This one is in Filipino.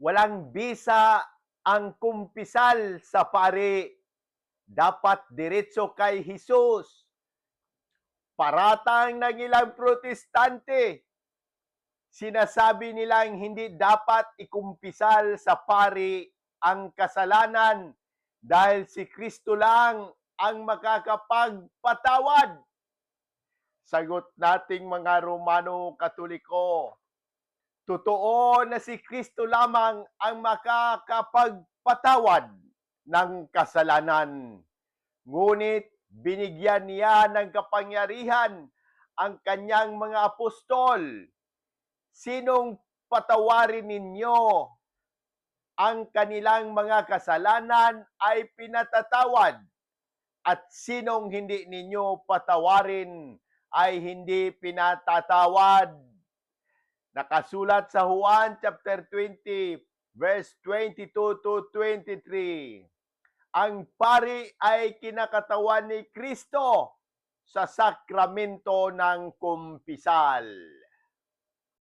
walang bisa ang kumpisal sa pari. Dapat diretso kay Jesus. Paratang ng ilang protestante, sinasabi nilang hindi dapat ikumpisal sa pari ang kasalanan dahil si Kristo lang ang makakapagpatawad. Sagot nating mga Romano Katoliko, totoo na si Kristo lamang ang makakapagpatawad ng kasalanan. Ngunit binigyan niya ng kapangyarihan ang kanyang mga apostol. Sinong patawarin ninyo ang kanilang mga kasalanan ay pinatatawad at sinong hindi ninyo patawarin ay hindi pinatatawad. Nakasulat sa Juan chapter 20 verse 22 to 23. Ang pari ay kinakatawan ni Kristo sa sakramento ng kumpisal.